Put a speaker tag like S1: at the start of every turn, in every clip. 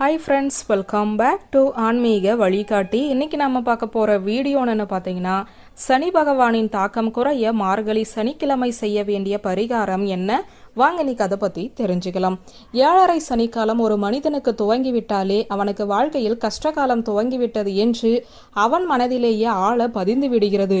S1: Hi friends welcome back to ஆன்மீக வழிகாட்டி. இன்னைக்கு நம்ம பார்க்க போகிற வீடியோன்னு பார்த்தீங்கன்னா சனி பகவானின் தாக்கம் குறைய மார்கழி சனிக்கிழமை செய்ய வேண்டிய பரிகாரம் என்ன? வாங்க நீ அதை பற்றி தெரிஞ்சுக்கலாம். ஏழரை சனிக்காலம் ஒரு மனிதனுக்கு துவங்கிவிட்டாலே அவனுக்கு வாழ்க்கையில் கஷ்டகாலம் துவங்கிவிட்டது என்று அவன் மனதிலேயே ஆழ பதிந்து விடுகிறது.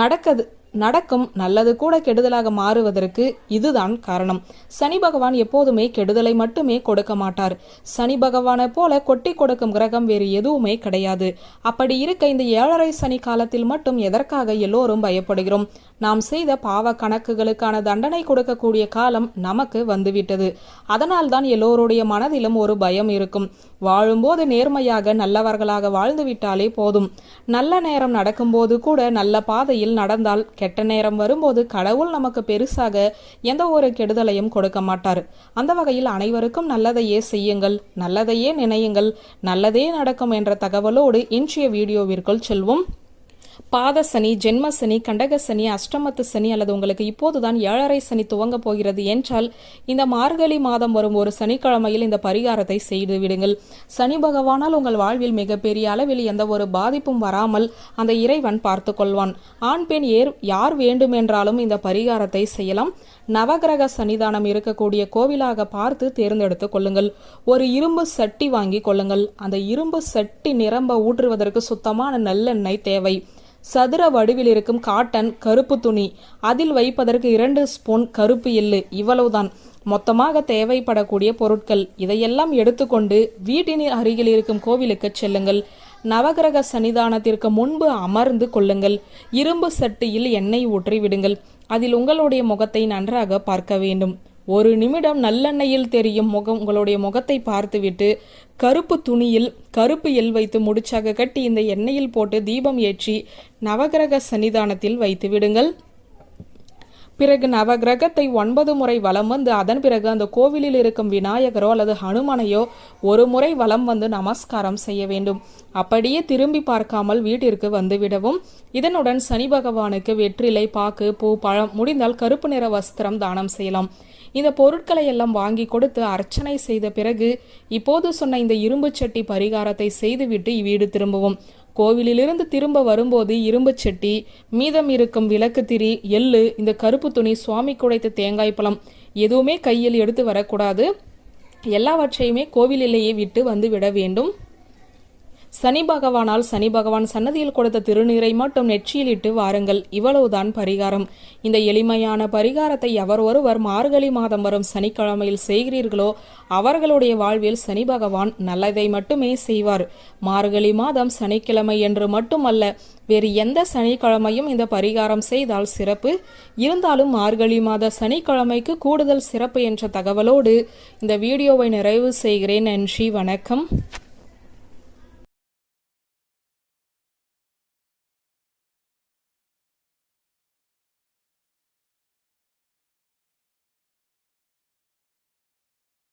S1: நடக்கது நடக்கும் நல்லது கூட கெடுதலாக மாறுவதற்கு இதுதான் காரணம். சனி பகவான் எப்போதுமே கெடுதலை மட்டுமே கொடுக்க மாட்டார். சனி பகவானை போல கொட்டி கொடுக்கும் கிரகம் வேறு எதுவுமே கிடையாது. அப்படி இருக்க இந்த ஏழரை சனி காலத்தில் மட்டும் எதற்காக எல்லோரும் பயப்படுகிறோம்? நாம் செய்த பாவ கணக்குகளுக்கான தண்டனை கொடுக்கக்கூடிய காலம் நமக்கு வந்துவிட்டது. அதனால் தான் எல்லோருடைய மனதிலும் ஒரு பயம் இருக்கும். வாழும்போது நேர்மையாக நல்லவர்களாக வாழ்ந்துவிட்டாலே போதும். நல்ல நேரம் நடக்கும்போது கூட நல்ல பாதையில் நடந்தால் கெட்ட நேரம் வரும்போது கடவுள் நமக்கு பெருசாக எந்த ஒரு கெடுதலையும் கொடுக்க மாட்டார். அந்த வகையில் அனைவருக்கும் நல்லதையே செய்யுங்கள் நல்லதையே நினையுங்கள் நல்லதே நடக்கும் என்ற தகவலோடு இன்றைய வீடியோவிற்குள் செல்வோம். பாத சனி ஜென்ம சனி கண்டக சனி அஷ்டமத்து சனி அல்லது உங்களுக்கு இப்போதுதான் ஏழரை சனி துவங்க போகிறது என்றால் இந்த மார்கழி மாதம் வரும் ஒரு சனிக்கிழமையில் இந்த பரிகாரத்தை செய்து விடுங்கள். சனி பகவானால் உங்கள் வாழ்வில் மிகப்பெரிய அளவில் எந்த ஒரு பாதிப்பும் வராமல் அந்த இறைவன் பார்த்து கொள்வான். ஆண் பெண் ஏர் யார் வேண்டுமென்றாலும் இந்த பரிகாரத்தை செய்யலாம். நவகிரக சன்னிதானம் இருக்கக்கூடிய கோவிலாக பார்த்து தேர்ந்தெடுத்து கொள்ளுங்கள். ஒரு இரும்பு சட்டி வாங்கி கொள்ளுங்கள். அந்த இரும்பு சட்டி நிரம்ப ஊற்றுவதற்கு சுத்தமான நல்லெண்ணெய் தேவை. சதுர வடிவில் இருக்கும் காட்டன் கருப்பு துணி. அதில் வைப்பதற்கு இரண்டு ஸ்பூன் கருப்பு எள்ளு. இவ்வளவுதான். மொத்தமாக தேவைப்படக்கூடிய பொருட்கள். இதையெல்லாம் எடுத்துக்கொண்டு வீட்டின் அருகில் இருக்கும் கோவிலுக்கு செல்லுங்கள். நவகிரக சன்னிதானத்திற்கு முன்பு அமர்ந்து கொள்ளுங்கள். இரும்பு சட்டியில் எண்ணெய் ஊற்றி விடுங்கள் அதில் உங்களுடைய முகத்தை நன்றாக பார்க்க வேண்டும். ஒரு நிமிடம் நல்லெண்ணெயில் தெரியும் முகம் உங்களுடைய முகத்தை பார்த்துவிட்டு கருப்பு துணியில் கருப்பு எல் வைத்து முடிச்சாக கட்டி இந்த எண்ணெயில் போட்டு தீபம் ஏற்றி நவகிரக சன்னிதானத்தில் வைத்து விடுங்கள் பிறகு நவகிரகத்தை ஒன்பது முறை வலம் வந்து அதன் பிறகு அந்த கோவிலில் இருக்கும் விநாயகரோ அல்லது ஹனுமனையோ ஒரு முறை வலம் வந்து நமஸ்காரம் செய்ய வேண்டும். அப்படியே திரும்பி பார்க்காமல் வீட்டிற்கு வந்துவிடவும் இதனுடன் சனி பகவானுக்கு வெற்றிலை பாக்கு பூ பழம் முடிந்தால் கருப்பு நிற வஸ்திரம் தானம் செய்யலாம். இந்த பொருட்களை எல்லாம் வாங்கி கொடுத்து அர்ச்சனை செய்த பிறகு இப்போது சொன்ன இந்த இரும்பு சட்டி பரிகாரத்தை செய்துவிட்டு வீடு திரும்பவும். கோவிலிலிருந்து திரும்ப வரும்போது இரும்பு சட்டி மீதம் இருக்கும் விளக்கு திரி எள்ளு இந்த கருப்பு துணி சுவாமி குடைத்த தேங்காய் பழம் எதுவுமே கையில் எடுத்து வரக்கூடாது. எல்லாவற்றையுமே கோவிலிலேயே விட்டு வந்து விட வேண்டும். சனி பகவானால் சனி பகவான் சன்னதியில் கொடுத்த திருநீரை மட்டும் நெற்றியில் இட்டு வாருங்கள். இவ்வளவுதான் பரிகாரம். இந்த எளிமையான பரிகாரத்தை எவர் ஒருவர் மார்கழி மாதம் வரும் சனிக்கிழமையில் செய்கிறீர்களோ அவர்களுடைய வாழ்வில் சனி பகவான் நல்லதை மட்டுமே செய்வார். மார்கழி மாதம் சனிக்கிழமை என்று மட்டுமல்ல வேறு எந்த சனிக்கிழமையும் இந்த பரிகாரம் செய்தால் சிறப்பு. இருந்தாலும் மார்கழி மாத சனிக்கிழமைக்கு கூடுதல் சிறப்பு என்ற தகவலோடு இந்த வீடியோவை நிறைவு செய்கிறேன். நன்றி வணக்கம்.